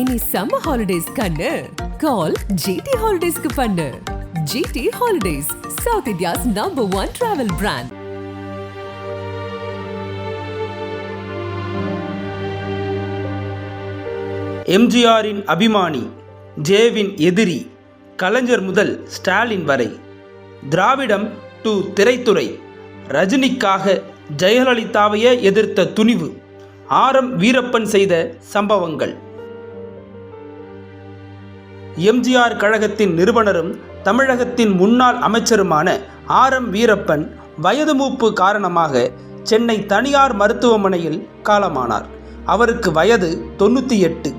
இனி summer holidays கண்ணு. கால் GT ஹாலிடேஸ்க்கு பண்ணு. GT holidays south India's number one travel brand எம்ஜிஆரின் அபிமானி ஜேவின் எதிரி கலைஞர் முதல் ஸ்டாலின் வரை. திராவிடம் டு திரைத்துறை ரஜினிக்காக ஜெயலலிதாவையே எதிர்த்த துணிவு ஆரம் வீரப்பன் செய்த சம்பவங்கள். எம்ஜிஆர் கழகத்தின் நிறுவனரும் தமிழகத்தின் முன்னாள் அமைச்சருமான ஆர். எம். வீரப்பன் வயது மூப்பு காரணமாக சென்னை தனியார் மருத்துவமனையில் காலமானார். அவருக்கு வயது தொண்ணூற்றி எட்டு.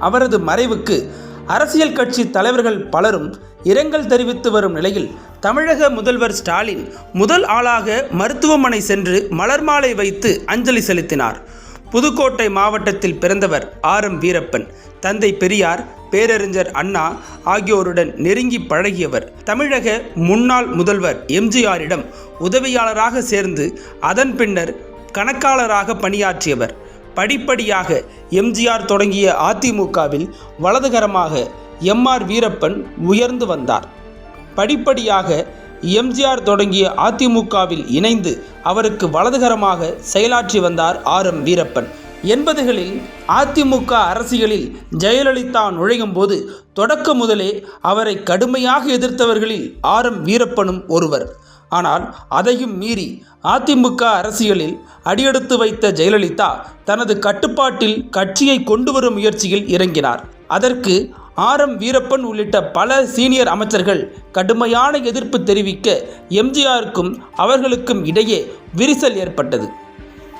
அவரது மறைவுக்கு அரசியல் கட்சி தலைவர்கள் பலரும் இரங்கல் தெரிவித்து வரும் நிலையில் தமிழக முதல்வர் ஸ்டாலின் முதல் ஆளாக மருத்துவமனை சென்று மலர் மாலை வைத்து அஞ்சலி செலுத்தினார். புதுக்கோட்டை மாவட்டத்தில் பிறந்தவர் ஆர். எம். வீரப்பன். தந்தை பெரியார் பேரறிஞர் அண்ணா ஆகியோருடன் நெருங்கி பழகியவர். தமிழக முன்னாள் முதல்வர் எம்ஜிஆரிடம் உதவியாளராக சேர்ந்து அதன் பின்னர் கணக்காளராக பணியாற்றியவர். படிப்படியாக எம்ஜிஆர் தொடங்கிய அதிமுகவில் வலதுகரமாக எம்ஆர் வீரப்பன் உயர்ந்து வந்தார். படிப்படியாக எம்ஜிஆர் தொடங்கிய அதிமுகவில் இணைந்து அவருக்கு வலதுகரமாக செயலாற்றி வந்தார் ஆர் எம் வீரப்பன். எண்பதுகளில் அதிமுக அரசியலில் ஜெயலலிதா நுழையும் போது தொடக்க முதலே அவரை கடுமையாக எதிர்த்தவர்களில் ஆர் எம் வீரப்பனும் ஒருவர். ஆனால் அதையும் மீறி அதிமுக அரசியலில் அடியெடுத்து வைத்த ஜெயலலிதா தனது கட்டுப்பாட்டில் கட்சியை கொண்டு வரும் முயற்சியில் இறங்கினார். அதற்கு ஆர் எம் வீரப்பன் உள்ளிட்ட பல சீனியர் அமைச்சர்கள் கடுமையான எதிர்ப்பு தெரிவிக்க எம்ஜிஆருக்கும் அவர்களுக்கும் இடையே விரிசல் ஏற்பட்டது.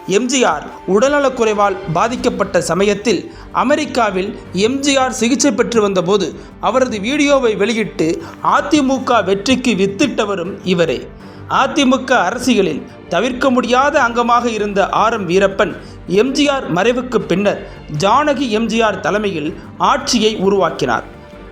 எம்ஜிஆர் உடல்நலக்குறைவால் பாதிக்கப்பட்ட சமயத்தில் அமெரிக்காவில் எம்ஜிஆர் சிகிச்சை பெற்று வந்தபோது அவரது வீடியோவை வெளியிட்டு அதிமுக வெற்றிக்கு வித்திட்டவரும் இவரே. அதிமுக அரசியலில் தவிர்க்க முடியாத அங்கமாக இருந்த ஆர் எம் வீரப்பன் எம்ஜிஆர் மறைவுக்கு பின்னர் ஜானகி எம்ஜிஆர் தலைமையில் ஆட்சியை உருவாக்கினார்.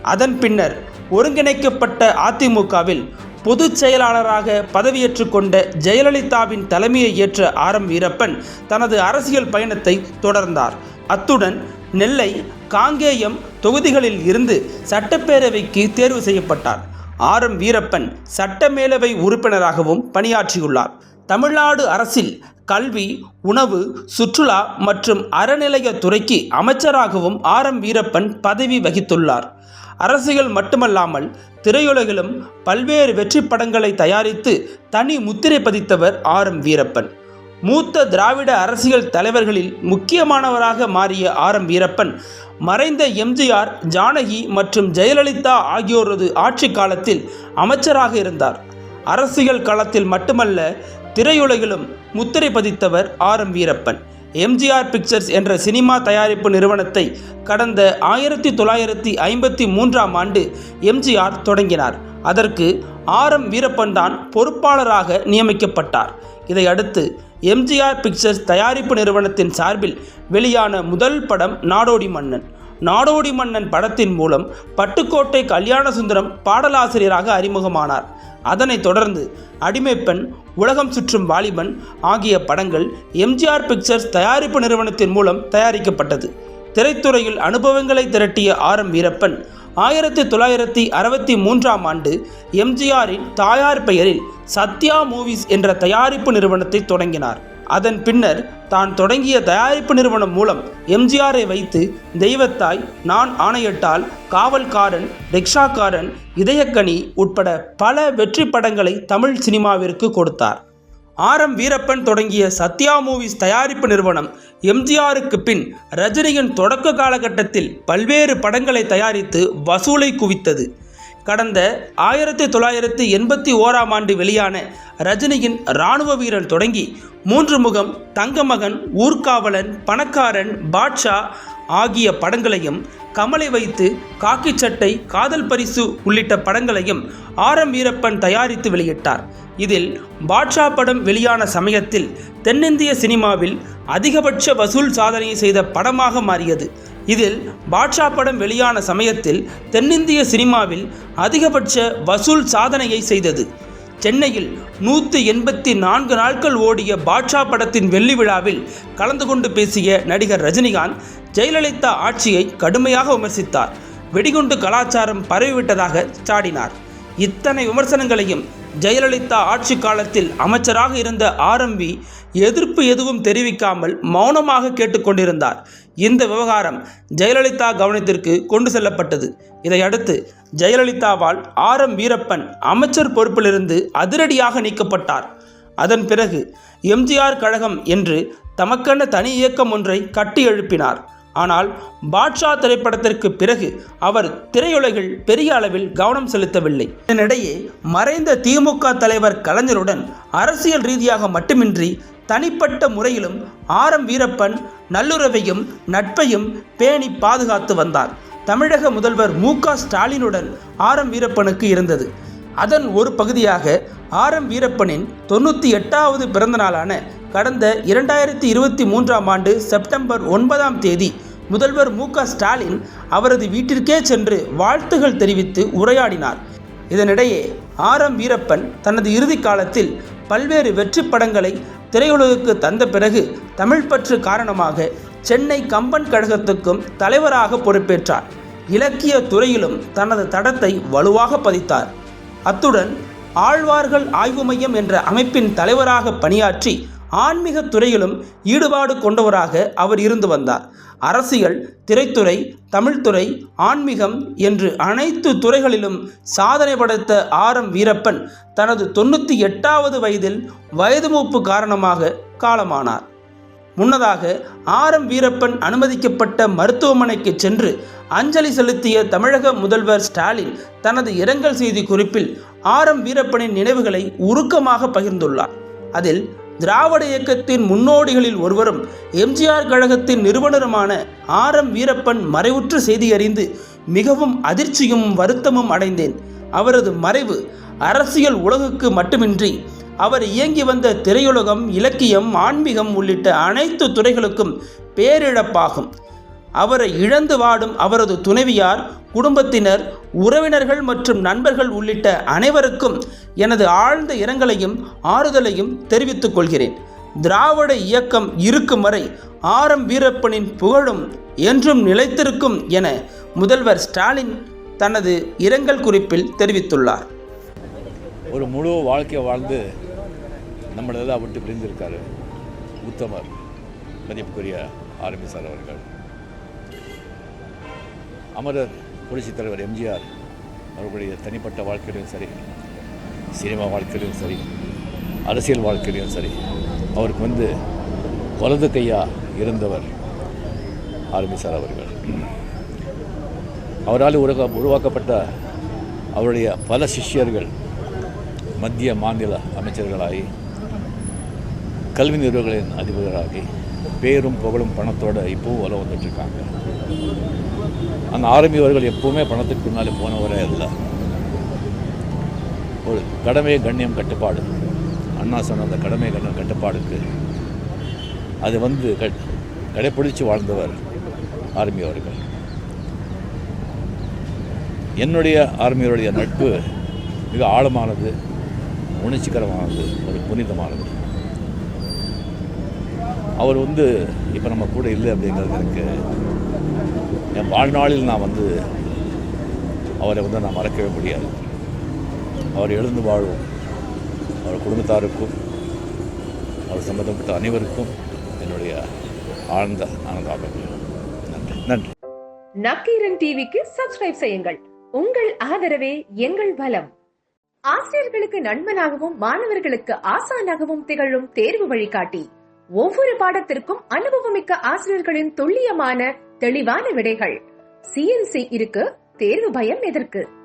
அதன் பின்னர் ஒருங்கிணைக்கப்பட்ட அதிமுகவில் பொதுச் செயலாளராக பதவியேற்றுக் கொண்ட ஜெயலலிதாவின் தலைமையை ஏற்ற ஆர் எம் வீரப்பன் தனது அரசியல் பயணத்தை தொடர்ந்தார். அத்துடன் நெல்லை காங்கேயம் தொகுதிகளில் இருந்து சட்டப்பேரவைக்கு தேர்வு செய்யப்பட்டார். ஆர் எம் வீரப்பன் சட்டமேலவை உறுப்பினராகவும் பணியாற்றியுள்ளார். தமிழ்நாடு அரசில் கல்வி உணவு சுற்றுலா மற்றும் அறநிலைய துறைக்கு அமைச்சராகவும் ஆர் எம் வீரப்பன் பதவி வகித்துள்ளார். அரசியல் மட்டுமல்லாமல் திரையுலகிலும் பல்வேறு வெற்றி படங்களை தயாரித்து தனி முத்திரை பதித்தவர் ஆர் எம் வீரப்பன். மூத்த திராவிட அரசியல் தலைவர்களில் முக்கியமானவராக மாறிய ஆர் எம் வீரப்பன் மறைந்த எம்ஜிஆர் ஜானகி மற்றும் ஜெயலலிதா ஆகியோரது ஆட்சி காலத்தில் அமைச்சராக இருந்தார். அரசியல் களத்தில் மட்டுமல்ல திரையுலகிலும் முத்திரை பதித்தவர் R M Veerappan. MGR pictures என்ற சினிமா தயாரிப்பு நிறுவனத்தை கடந்த ஆயிரத்தி தொள்ளாயிரத்தி ஐம்பத்தி மூன்றாம் ஆண்டு எம்ஜிஆர் தொடங்கினார். அதற்கு ஆர் எம் வீரப்பன் தான் பொறுப்பாளராக நியமிக்கப்பட்டார். இதையடுத்து எம்ஜிஆர் பிக்சர்ஸ் தயாரிப்பு நிறுவனத்தின் சார்பில் வெளியான முதல் படம் நாடோடி மன்னன். நாடோடி மன்னன் படத்தின் மூலம் பட்டுக்கோட்டை கல்யாணசுந்தரம் பாடலாசிரியராக அறிமுகமானார். அதனைத் தொடர்ந்து அடிமைப்பெண் உலகம் சுற்றும் வாலிபன் ஆகிய படங்கள் எம்ஜிஆர் பிக்சர்ஸ் தயாரிப்பு நிறுவனத்தின் மூலம் தயாரிக்கப்பட்டது. திரைத்துறையில் அனுபவங்களை திரட்டிய ஆர் எம் வீரப்பன் ஆயிரத்தி தொள்ளாயிரத்தி அறுபத்தி மூன்றாம் ஆண்டு எம்ஜிஆரின் தாயார் பெயரில் சத்யா மூவிஸ் என்ற தயாரிப்பு நிறுவனத்தை தொடங்கினார். அதன் பின்னர் தான் தொடங்கிய தயாரிப்பு நிறுவனம் மூலம் எம்ஜிஆரை வைத்து தெய்வத்தாய் நான் ஆணையிட்டால் காவல்காரன் ரிக்ஷாக்காரன் இதயக்கனி உட்பட பல வெற்றி படங்களை தமிழ் சினிமாவிற்கு கொடுத்தார். ஆர் எம் வீரப்பன் தொடங்கிய சத்யா மூவிஸ் தயாரிப்பு நிறுவனம் எம்ஜிஆருக்கு பின் ரஜினியின் தொடக்க காலகட்டத்தில் பல்வேறு படங்களை தயாரித்து வசூலை குவித்தது. கடந்த ஆயிரத்தி தொள்ளாயிரத்தி எண்பத்தி ஓராம் ஆண்டு வெளியான ரஜினியின் இராணுவ வீரன் தொடங்கி மூன்று முகம் தங்கமகன் ஊர்காவலன் பணக்காரன் பாட்ஷா ஆகிய படங்களையும் கமலை வைத்து காக்கி சட்டை காதல் பரிசு உள்ளிட்ட படங்களையும் ஆர் எம் வீரப்பன் தயாரித்து வெளியிட்டார். இதில் பாட்ஷா படம் வெளியான சமயத்தில் தென்னிந்திய சினிமாவில் அதிகபட்ச வசூல் சாதனையை செய்த படமாக மாறியது. இதில் பாட்ஷா படம் வெளியான சமயத்தில் தென்னிந்திய சினிமாவில் அதிகபட்ச வசூல் சாதனையை செய்தது. சென்னையில் நூற்றி எண்பத்தி நான்கு நாட்கள் ஓடிய பாட்ஷா படத்தின் வெள்ளி விழாவில் கலந்து கொண்டு பேசிய நடிகர் ரஜினிகாந்த் ஜெயலலிதா ஆட்சியை கடுமையாக விமர்சித்தார். வெடிகுண்டு கலாச்சாரம் பரவிவிட்டதாக சாடினார். இத்தனை விமர்சனங்களையும் ஜெயலலிதா ஆட்சி காலத்தில் அமைச்சராக இருந்த ஆர்எம்வி எதிர்ப்பு எதுவும் தெரிவிக்காமல் மௌனமாக கேட்டுக்கொண்டிருந்தார் இந்த விவகாரம் ஜெயலலிதா கவனத்திற்கு கொண்டு செல்லப்பட்டது. இதையடுத்து ஜெயலலிதாவால் ஆர். எம். வீரப்பன் அமைச்சர் பொறுப்பிலிருந்து அதிரடியாக நீக்கப்பட்டார். அதன் பிறகு எம்ஜிஆர் கழகம் என்று தமக்கென தனி இயக்கம் ஒன்றை கட்டி எழுப்பினார். ஆனால் பாட்ஷா திரைப்படத்திற்கு பிறகு அவர் திரையுலகில் பெரிய அளவில் கவனம் செலுத்தவில்லை. இதனிடையே மறைந்த திமுக தலைவர் கலைஞருடன் அரசியல் ரீதியாக மட்டுமின்றி தனிப்பட்ட முறையிலும் ஆர் எம் வீரப்பன் நல்லுறவையும் நட்பையும் பேணி பாதுகாத்து வந்தார். தமிழக முதல்வர் மு ஸ்டாலினுடன் ஆர் எம் வீரப்பனுக்கு இருந்தது. அதன் ஒரு பகுதியாக ஆர் எம் வீரப்பனின் தொண்ணூற்றி எட்டாவது பிறந்த நாளான கடந்த இரண்டாயிரத்தி இருபத்தி மூன்றாம் ஆண்டு செப்டம்பர் ஒன்பதாம் தேதி முதல்வர் மு க ஸ்டாலின் அவரது வீட்டிற்கே சென்று வாழ்த்துகள் தெரிவித்து உரையாடினார். இதனிடையே ஆர் எம் வீரப்பன் தனது இறுதி காலத்தில் பல்வேறு வெற்றி படங்களை திரையுலகுக்கு தந்த பிறகு தமிழ் பற்று காரணமாக சென்னை கம்பன் கழகத்துக்கும் தலைவராக பொறுப்பேற்றார். இலக்கிய துறையிலும் தனது தடத்தை வலுவாக பதித்தார். அத்துடன் ஆழ்வார்கள் ஆய்வு மையம் என்ற அமைப்பின் தலைவராக பணியாற்றி ஆன்மீக துறையிலும் ஈடுபாடு கொண்டவராக அவர் இருந்து வந்தார். அரசியல் திரைத்துறை தமிழ்துறை ஆன்மீகம் என்று அனைத்து துறைகளிலும் சாதனை படைத்த ஆர் எம் வீரப்பன் தனது தொண்ணூற்றி எட்டாவது வயதில் வயது மூப்பு காரணமாக காலமானார். முன்னதாக ஆர் எம் வீரப்பன் அனுமதிக்கப்பட்ட மருத்துவமனைக்கு சென்று அஞ்சலி செலுத்திய தமிழக முதல்வர் ஸ்டாலின் தனது இரங்கல் செய்தி குறிப்பில் ஆர் எம் வீரப்பனின் நினைவுகளை உருக்கமாக பகிர்ந்துள்ளார். அதில் திராவிட இயக்கத்தின் முன்னோடிகளில் ஒருவரும் எம்ஜிஆர் கழகத்தின் நிறுவனருமான ஆர் எம் வீரப்பன் மறைவுற்ற செய்தி அறிந்து மிகவும் அதிர்ச்சியும் வருத்தமும் அடைந்தேன். அவரது மறைவு அரசியல் உலகுக்கு மட்டுமின்றி அவர் இயங்கி வந்த திரையுலகம் இலக்கியம் ஆன்மீகம் உள்ளிட்ட அனைத்து துறைகளுக்கும் பேரிழப்பாகும். அவரை இழந்து வாடும் அவரது துணைவியார் குடும்பத்தினர் உறவினர்கள் மற்றும் நண்பர்கள் உள்ளிட்ட அனைவருக்கும் எனது ஆழ்ந்த இரங்கலையும் ஆறுதலையும் தெரிவித்துக் கொள்கிறேன். திராவிட இயக்கம் இருக்கும் வரை ஆர் எம் வீரப்பனின் புகழும் என்றும் நிலைத்திருக்கும் என முதல்வர் ஸ்டாலின் தனது இரங்கல் குறிப்பில் தெரிவித்துள்ளார். ஒரு முழு வாழ்க்கையை வாழ்ந்து நம்மளெல்லாம் விட்டு பிரிந்திருக்காரு உத்தமர் மதிப்புக்குரிய ஆர்மி சார் அவர்கள். அமரர் புரட்சித் தலைவர் எம்ஜிஆர் அவர்களுடைய தனிப்பட்ட வாழ்க்கையிலும் சரி சினிமா வாழ்க்கையிலும் சரி அரசியல் வாழ்க்கையிலும் சரி அவருக்கு வந்து வலது கையாக இருந்தவர் ஆர்மி சார் அவர்கள். அவரால் உருவா உருவாக்கப்பட்ட அவருடைய பல சிஷ்யர்கள் மத்திய மாநில அமைச்சர்களாகி கல்வி நிறுவனங்களின் அதிபர்களாகி பேரும் புகழும் பணத்தோட இப்போவும் வலம் வந்துட்டுருக்காங்க அந்த ஆர்மி அவர்கள் எப்போவுமே பணத்துக்கு பின்னாலே போனவரே இல்லை ஒரு கடமை கண்ணியம் கட்டுப்பாடு. அண்ணா சொன்ன அந்த கடமை கண்ணியம் கட்டுப்பாடுக்கு அது வந்து க கடைப்பிடிச்சு வாழ்ந்தவர் ஆர்மி அவர்கள். என்னுடைய ஆர்மியருடைய நட்பு மிக ஆழமானது உணர்ச்சிகரமானது ஒரு புனிதமானது. அவர் வந்து இப்போ நம்ம கூட இல்லை அப்படிங்கிறது எனக்கு என் வாழ்நாளில் நான் வந்து அவரை வந்து நான் மறக்கவே முடியாது. அவர் எழுந்து வாழ்வோம். அவர் குடும்பத்தாருக்கும் அவர் சம்பந்தப்பட்ட அனைவருக்கும் என்னுடைய ஆழ்ந்த ஆனந்தாபங்கள் நன்றி. நன்றி. நக்கீரன் டிவிக்கு சப்ஸ்கிரைப் செய்யுங்கள். உங்கள் ஆதரவே எங்கள் பலம் ஆசிரியர்களுக்கு நண்பனாகவும் மாணவர்களுக்கு ஆசானாகவும் திகழும் தேர்வு வழிகாட்டி. ஒவ்வொரு பாடத்திற்கும் அனுபவமிக்க ஆசிரியர்களின் துல்லியமான தெளிவான விடைகள். சிஎன்சி இருக்கு தேர்வு பயம் எதற்கு?